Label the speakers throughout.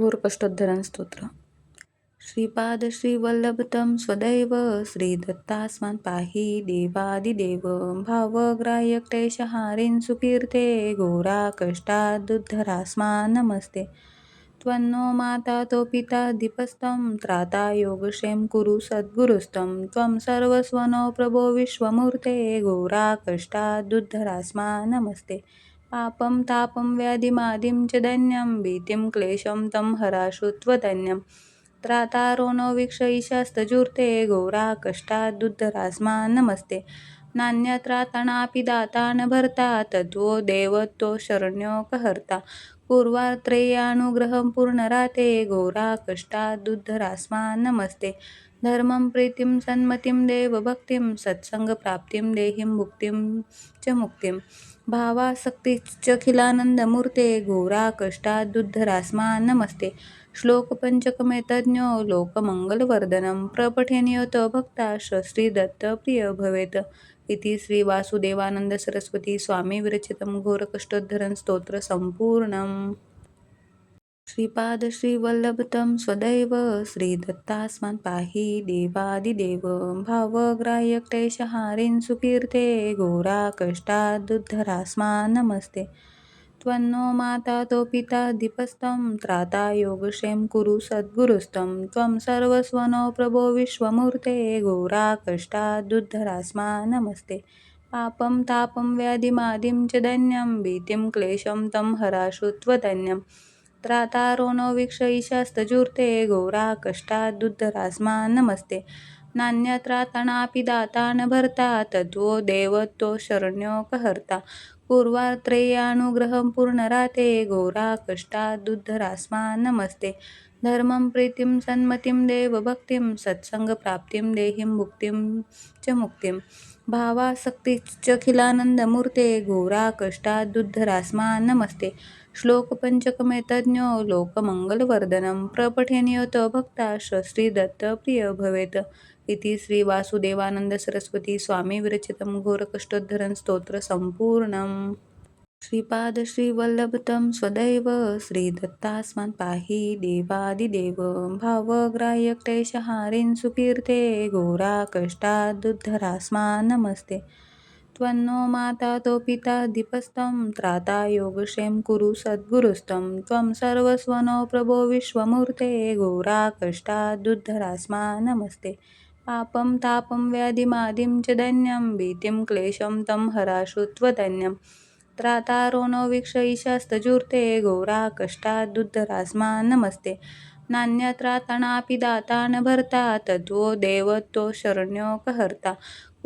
Speaker 1: घोरकष्टोद्धरण स्तोत्र. श्रीपाद श्रीवल्लभतं स्वदैव श्रीदत्तास्मान् पाहि देवादिदेव भावग्राह्यक्लेशहारिन् सुकीर्ते घोराकष्टादुद्धरास्मा नमस्ते. त्वन्नो माता तो पिता दीपस्तं त्राता योगक्षेम कुरु सद्गुरुस्तं त्वं सर्वस्वनो प्रभो विश्वमूर्ते घोराकष्टादुद्धरास्मा नमस्ते. पापं तापं व्याधिमादिं च धन्यं भीतिं क्लेशं तं हराशु त्रातारो नो वीक्षयिषस्तजूर्ते घोरा कष्टादुद्धरास्मा नमस्ते। नान्यत्रातणापि दाता न भर्ता तद्वो देवत्तो शरण्योकहर्ता पूर्वात्रेयानुग्रहं पूर्णराते घोरा कष्टादुद्धरास्मा नमस्ते। धर्मं प्रीतिं सन्मतिं देवभक्तिं सत्सङ्गप्राप्तिं देहिं भुक्तिं च मुक्तिं। भावासक्तिश्चखिलानन्दमूर्ते घोराकष्टादुद्धरास्मा नमस्ते श्लोकपञ्चकमेतज्ञो लोकमङ्गलवर्धनं प्रपठेनयोतो भक्ता श्रीदत्तप्रिय भवेत्। इति श्रीवासुदेवानन्दसरस्वती स्वामी विरचितं घोरकष्टोद्धरण सम्पूर्णम् श्रीपाद स्वदैव श्रीदत्तास्मान् पाहि देवादिदेव। भावग्राह्यक्लेशहारिन् सुकीर्ते घोराकष्टादुद्धरास्मा नमस्ते। त्वन्नो माता तो पिता दीपस्तं त्राता योगक्षेम कुरु सद्गुरुस्तं त्वं सर्वस्वनो प्रभो विश्वमूर्ते घोराकष्टादुद्धरास्मा नमस्ते। पापं तापं व्याधिमादिं च धन्यं भीतिं क्लेशं तं हराशु त्रातारो नो वीक्षयिशास्तजूर्ते घोरा कष्टादुद्धरास्मा नमस्ते। नान्यत्रातणापि दाता न भर्ता तद्वो देवत्तो शरण्योकहर्ता पूर्वात्रेयानुग्रहं पूर्णराते घोरा कष्टादुद्धरास्मा नमस्ते। धर्मं प्रीतिं सन्मतिं देवभक्तिं सत्सङ्गप्राप्तिं देहिं भुक्तिं च मुक्तिं। भावासक्तिश्चखिलानन्दमूर्ते घोरा कष्टादुद्धरास्मा नमस्ते। श्लोकपञ्चकमेतज्ञो लोकमङ्गलवर्धनं प्रपठेनियत भक्ता श्रीदत्तप्रिय भवेत्। इति श्रीवासुदेवानन्दसरस्वतीस्वामीविरचितं सरस्वती स्वामी श्रीपादश्रीवल्लभतं घोरकष्टोद्धरण स्तोत्र श्रीपाद स्वदैव श्रीदत्तास्मान् पाहि देवादिदेव। भावग्राह्य क्लेशहारिन् सुकीर्ते घोराकष्टादुद्धरास्मा नमस्ते। त्वन्नो माता तो पिता दीपस्तं त्राता योगक्षेम कुरु सद्गुरुस्तं त्वं सर्वस्वनो प्रभो विश्वमूर्ते घोरा कष्टादुद्धरास्मा नमस्ते। पापं तापं व्याधिमादिं च धन्यं भीतिं क्लेशं तं हराशुत्वधन्यं त्रातारो नो वीक्षयिशास्तजूर्ते घोरा कष्टादुद्धरास्मा नमस्ते। नान्यत्रातणापि दाता न भर्ता तद्वो देवत्तो शरण्योकहर्ता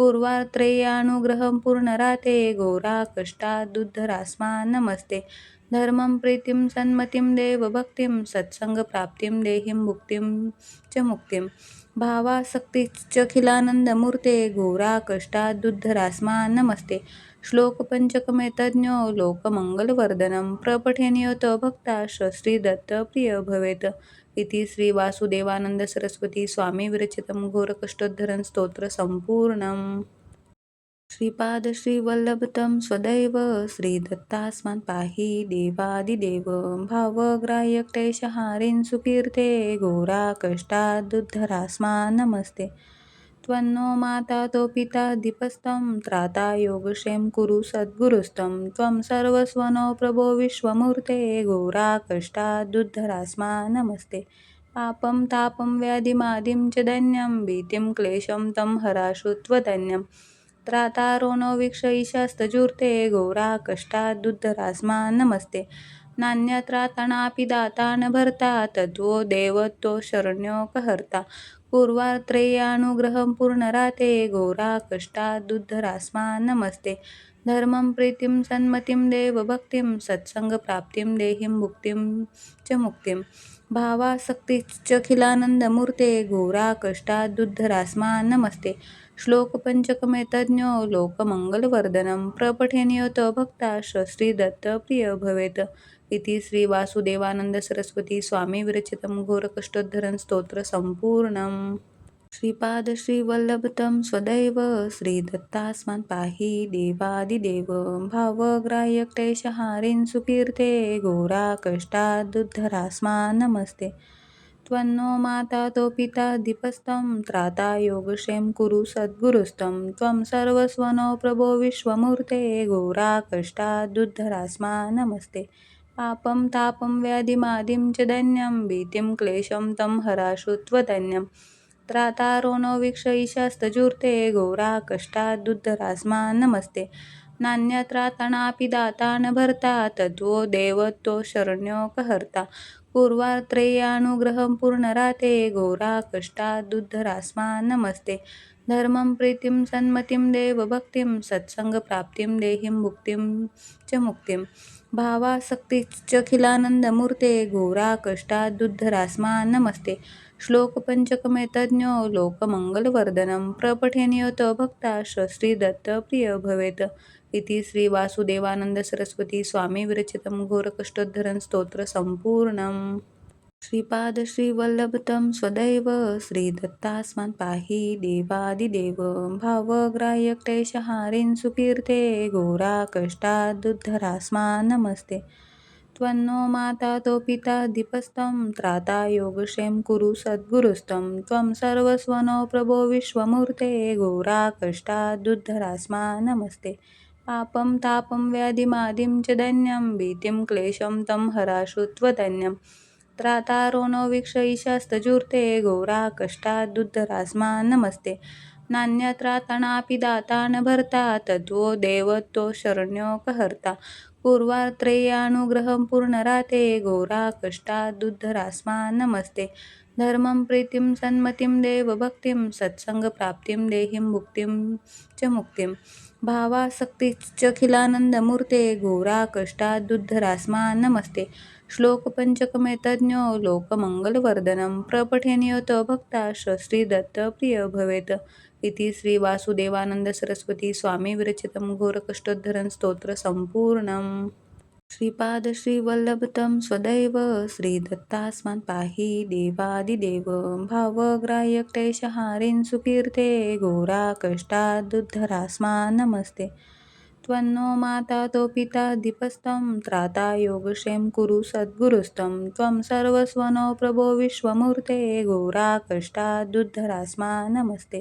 Speaker 1: पूर्वात्रेयानुग्रहं पूर्णराते घोराकष्टादुद्धरास्मा नमस्ते। धर्मं प्रीतिं सन्मतिं देवभक्तिं सत्सङ्गप्राप्तिं देहिं भुक्तिं च मुक्तिं। भावासक्तिश्चखिलानन्दमूर्ते घोराकष्टादुद्धरास्मा नमस्ते। श्लोकपञ्चकमेतज्ञो लोकमङ्गलवर्धनं प्रपठेनयोतो भक्ता श्रीदत्तप्रिय भवेत् इति श्रीवासुदेवानंद सरस्वती स्वामी विरचितं घोरकष्टोद्धरण स्तोत्र सम्पूर्णम् श्रीपाद श्रीवल्लभतम स्वदैव श्रीदत्तास्मान् पाहि देवादिदेव। भावग्राह्यक्लेशहारिन् सुकीर्ते घोरा कष्टादुद्धरास्मा नमस्ते। त्वन्नो माता तो पिता दीपस्तं त्राता योगक्षेम कुरु सद्गुरुस्तं त्वं सर्वस्वनो प्रभो विश्वमूर्ते घोरा कष्टादुद्धरास्मा नमस्ते। पापं तापं व्याधिमादिं च धन्यं भीतिं क्लेशं तं हराशु त्रातारो नो वीक्षयिशास्तजूर्ते घोरा कष्टादुद्धरास्मा नमस्ते। नान्यत्रातणापि दाता न भर्ता तद्वो शरण्यो शरण्योकहर्ता। पूर्वात्रेयानुग्रहं पूर्णराते घोरा कष्टादुद्धरास्मा नमस्ते। धर्मं प्रीतिं सन्मतिं देवभक्तिं सत्सङ्गप्राप्तिं देहिं भुक्तिं च मुक्तिं। भावासक्तिश्चखिलानन्दमूर्ते घोरा कष्टादुद्धरास्मा नमस्ते। श्लोकपञ्चकमेतज्ञो लोकमङ्गलवर्धनं प्रपठेनयोतो भक्ता श्रीदत्तप्रिय भवेत् इति श्रीवासुदेवानंद सरस्वती स्वामी विरचितं घोरकष्टोद्धरण स्तोत्र सम्पूर्णम् श्रीपाद स्वदैव श्रीदत्तास्मान् पाहि देवादिदेव। भावग्राह्यक्लेशहारिन् सुकीर्ते घोराकष्टादुद्धरास्मान् नमस्ते। त्वन्नो माता तो पिता दीपस्तं त्राता योगक्षेम कुरु सद्गुरुस्तं त्वं सर्वस्वनो प्रभो विश्वमूर्ते घोराकष्टादुद्धरास्मा नमस्ते। पापं तापं व्याधिमादिं च दैन्यं भीतिं क्लेशं तं हराशु त्रातारो नो वीक्षयिषस्तजूर्ते घोरा कष्टादुद्धरास्मा नमस्ते। नान्यत्रातणापि दाता न भर्ता तद्वो देवत्तो शरण्योकहर्ता पूर्वात्रेयानुग्रहं पूर्णराते घोरा कष्टादुद्धरास्मा नमस्ते। धर्मं प्रीतिं सन्मतिं देवभक्तिं सत्सङ्गप्राप्तिं देहिं मुक्तिं च मुक्तिं। भावासक्तिश्चखिलानन्दमूर्ते घोरा कष्टादुद्धरास्मान् नमस्ते। श्लोक पंचकमेतज्ञो लोकमंगलवर्धनं प्रपठेनियत भक्ता श्रीदत्त प्रिय भवेत। इति श्री वासुदेवानंद सरस्वती स्वामी विरचितं घोरकष्टोद्धरं स्तोत्र संपूर्णम्। श्रीपादश्रीवल्लभतं स्वदैव श्रीदत्तास्मान् पाहि देवादिदेव। भावग्राह्य क्लेशहारिन् सुकीर्ते घोरा कष्टादुद्धरास्मान् नमस्ते। त्वन्नो माता तो पिता दीपस्तं त्राता योगक्षेम कुरु सद्गुरुस्तं त्वं सर्वस्वनो प्रभो विश्वमूर्ते घोरा कष्टादुद्धरास्मान् नमस्ते। पापं तापं व्याधिमादिं च धन्यं भीतिं क्लेशं तं हराशु त्रातारोणो त्रातारो नो वीक्षयिषस्तजूर्ते घोरा कष्टादुद्धरास्मान् नमस्ते। नान्यत्रातणापि दाता न भर्ता तद्वो शरण्यो कहर्ता। पूर्वात्रेयानुग्रहं पूर्णराते घोरा कष्टादुद्धरास्मान् नमस्ते। धर्मं प्रीतिं सन्मतिं देवभक्तिं सत्सङ्गप्राप्तिं देहिं मुक्तिं च मुक्तिं। भावासक्तिश्चखिलानन्दमूर्ते घोरा कष्टादुद्धरास्मान् नमस्ते। श्लोक लोकमङ्गलवर्धनं प्रपठेनियत भक्ता श्रीदत्त प्रिय भवेत। इति श्री वासुदेवानंद सरस्वती स्वामी घोरकष्टोद्धरं स्तोत्र श्रीपादश्रीवल्लभतं श्रीपाद स्वदैव श्रीदत्तास्मान् पाहि देवादिदेव भावग्राह्य क्लेशहारिन् सुकीर्ते घोरा कष्टादुद्धरास्मान् नमस्ते। त्वन्नो माता तो पिता दीपस्तं त्राता योगक्षेम कुरु सद्गुरुस्तं त्वं सर्वस्वनो प्रभो विश्वमूर्ते घोरा कष्टादुद्धरास्मान् नमस्ते।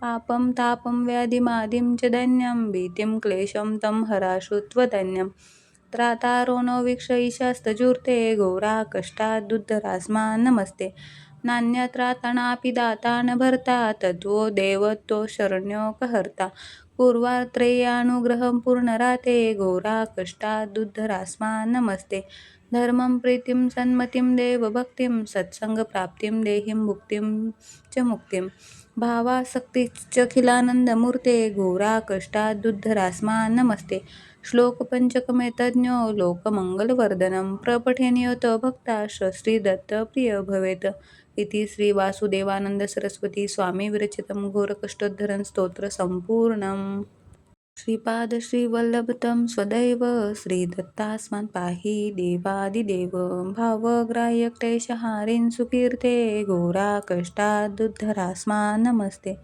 Speaker 1: पापं तापं व्याधिमादिं च धन्यं भीतिं क्लेशं तं हराशु त्रातारो नो वीक्षयिषस्तजूर्ते घोरा कष्टादुद्धरास्मान् नमस्ते। नान्यत्रातणापि दाता न भर्ता तद्वो शरण्यो कहर्ता पूर्वात्रेयानुग्रहं पूर्णराते घोराकष्टादुद्धरास्मा नमस्ते। धर्मं प्रीतिं सन्मतिं देवभक्तिं सत्सङ्गप्राप्तिं देहिं भुक्तिं च मुक्तिं। भावासक्तिश्चखिलानन्दमूर्ते घोराकष्टादुद्धरास्मा नमस्ते। श्लोकपञ्चकमेतज्ञो लोकमङ्गलवर्धनं लोकमंगलवर्धनं प्रपठेनियत भक्ता श्रीदत्त प्रिय इति श्री वासुदेवानंद सरस्वती स्वामी विरचितं घोरकष्टोद्धरं स्तोत्र संपूर्णम्। श्रीपाद स्वदैव श्रीदत्तास्मान् पाहि देवादिदेव। भावग्राह्यक्लेशहारिन् सुकीर्ते घोराकष्टादुद्धरास्मान् नमस्ते।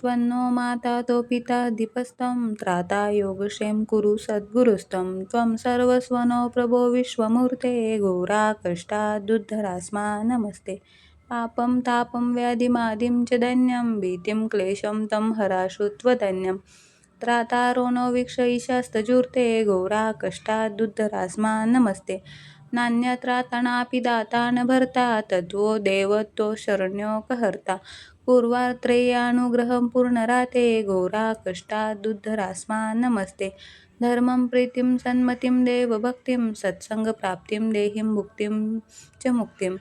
Speaker 1: त्वन्नो माता तो पिता दीपस्तं त्राता योगक्षेम कुरु सद्गुरुस्तं त्वं सर्वस्वनो प्रभो विश्वमूर्ते घोराकष्टादुद्धरास्मा नमस्ते। पापं तापं व्याधिमादिं च धन्यं भीतिं क्लेशं तं हराश्रुत्वदन्यं त्रातारो नो वीक्षयिषस्तजूर्ते घोरा कष्टादुद्धरास्मा नमस्ते। नान्यत्रातणापि दाता न भर्ता तद्वो देवत्तो शरण्योकहर्ता पूर्वात्रेयानुग्रहं पूर्णराते घोरा कष्टादुद्धरास्मा नमस्ते। धर्मं प्रीतिं सन्मतिं देवभक्तिं सत्सङ्गप्राप्तिं देहिं मुक्तिं च मुक्तिं।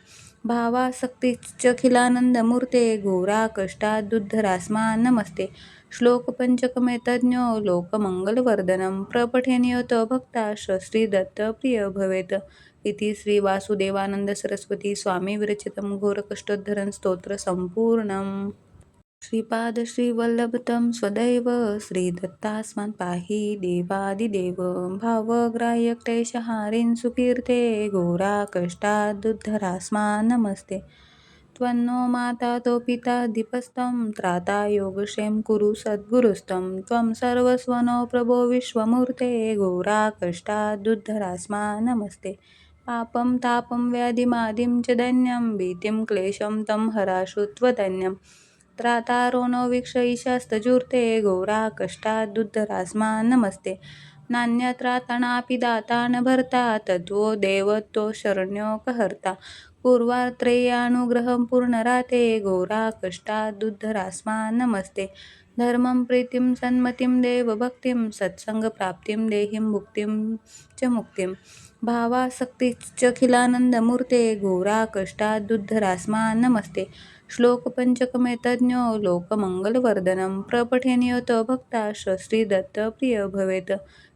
Speaker 1: भावासक्तिश्चखिलानन्दमूर्ते घोरा कष्टादुद्धरास्मान् नमस्ते. श्लोक पंचकमेतज्ञो लोकमंगलवर्धनं प्रपठेनियत भक्ता श्रीदत्त प्रिय भवेत. इति श्री वासुदेवानंद सरस्वती स्वामी विरचितं घोरकष्टोद्धरं स्तोत्र श्रीपादश्रीवल्लभतं श्रीपाद स्वदैव श्रीदत्तास्मान् पाहि देवादिदेव भावग्राह्यक्लेशहारिन् सुकीर्ते घोरा कष्टादुद्धरास्मान् नमस्ते त्वन्नो माता तो पिता दीपस्तं त्राता योगक्षेम कुरु सद्गुरुस्तं त्वं सर्वस्वनो प्रभो विश्वमूर्ते घोरा कष्टादुद्धरास्मा नमस्ते पापं तापं व्याधिमादिं च धन्यं भीतिं क्लेशं तं हराशु त्वधन्यं त्रातारो नो वीक्षयिषस्तजूर्ते घोरा नमस्ते। नान्यत्रातणापि दाता न भर्ता तद्वो देवतो शरण्योकहर्ता पूर्वात्रेयानुग्रहं पूर्णराते घोरा कष्टादुद्धरास्मा नमस्ते। धर्मं प्रीतिं सन्मतिं देवभक्तिं सत्सङ्गप्राप्तिं देहिं मुक्तिं च मुक्तिं। भावासक्तिश्चखिलानन्दमूर्ते घोरा कष्टादुद्धरास्मा नमस्ते। श्लोकपञ्चकमेतज्ञो लोकमङ्गलवर्धनं प्रपठेनियत भक्ता श्रीदत्त प्रिय भवेत्।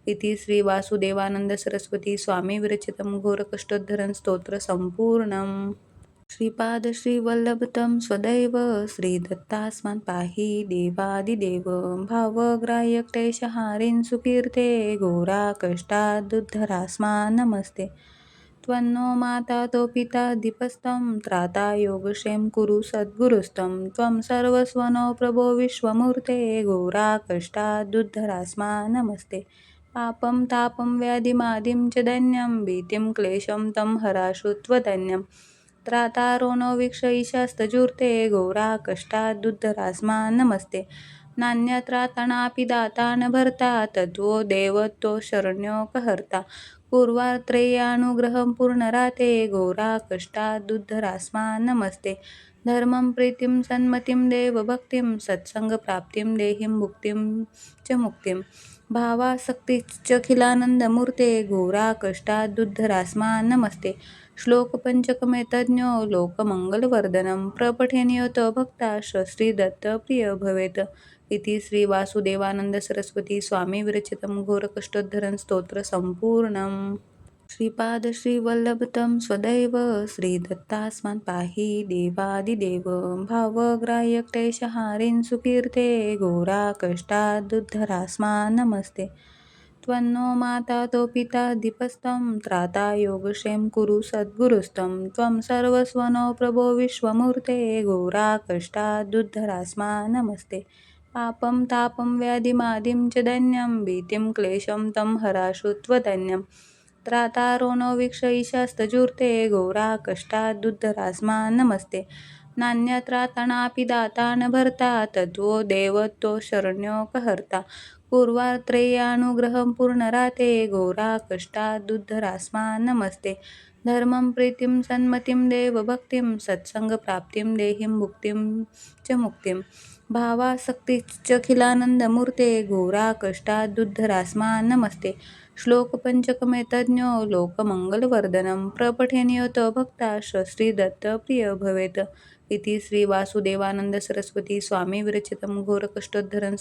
Speaker 1: इति श्री वासुदेवानंद सरस्वती स्वामी घोरकष्टोद्धरण स्तोत्र संपूर्णम्। श्रीपाद स्वदैव श्रीदत्तास्मान् पाहि देवादिदेव। भावग्राह्यक्लेशहारिन् सुकीर्ते घोराकष्टादुद्धरास्मा नमस्ते। त्वन्नो माता तो पिता दीपस्तं त्राता योगक्षेम कुरु सद्गुरुस्तं त्वं सर्वस्वनो प्रभो विश्वमूर्ते घोरा कष्टादुद्धरास्मा नमस्ते। पापं तापं व्याधिमादिं च धन्यं भीतिं क्लेशं तं हराशुत्वधन्यं त्रातारो नो वीक्षयिषस्तजूर्ते घोरा कष्टादुद्धरास्मा नमस्ते। नान्यत्रातणापि दाता न भर्ता तद्वो देवतो शरण्यो कहर्ता। पूर्वात्रेयानुग्रहं पूर्णराते घोराकष्टादुद्धरास्मा नमस्ते। धर्मं प्रीतिं सन्मतिं देवभक्तिं सत्सङ्गप्राप्तिं देहिं मुक्तिं च मुक्तिं। भावासक्तिश्चखिलानन्दमूर्ते घोराकष्टादुद्धरास्मा नमस्ते। श्लोकपञ्चकमेतज्ञो लोकमङ्गलवर्धनं प्रपठेनियतो भक्ता श्रीदत्तप्रिय भवेत् इति श्री वासुदेवानंद सरस्वती स्वामी विरचितं घोरकष्टोद्धरण स्तोत्र संपूर्णम्। श्रीपाद स्वदैव श्रीदत्तास्मान् पाहि देवादिदेव। भावग्राह्यक्लेशहारिन् सुकीर्ते घोरा कष्टादुद्धरास्मा नमस्ते। त्वन्नो माता तो पिता दीपस्तं त्राता योगक्षेम कुरु सद्गुरुस्तं त्वं सर्वस्वनो प्रभो विश्वमूर्ते घोरा कष्टादुद्धरास्मा नमस्ते। पापं तापं व्याधिमादिं च धन्यं भीतिं क्लेशं तं हराशुत्वदन्यं त्रातारो नो वीक्षयिषस्तजूर्ते घोरा कष्टादुद्धरास्मा नमस्ते। नान्यत्रातणापि दाता न भर्ता तद्वो देवतो शरण्योकहर्ता पूर्वात्रेयानुग्रहं पूर्णराते घोरा कष्टादुद्धरास्मा नमस्ते। धर्मं प्रीतिं सन्मतिं देवभक्तिं सत्सङ्गप्राप्तिं देहिं मुक्तिं च मुक्तिं। भावासक्तिश्चखिलानन्दमूर्ते घोराकष्टादुद्धरास्मा नमस्ते। श्लोकपञ्चकमेतज्ञो लोकमङ्गलवर्धनं प्रपठेनियतो भक्ता श्रीदत्त भवेत्। इति श्रीवासुदेवानन्दसरस्वती स्वामी विरचितं घोरकष्टोद्धरण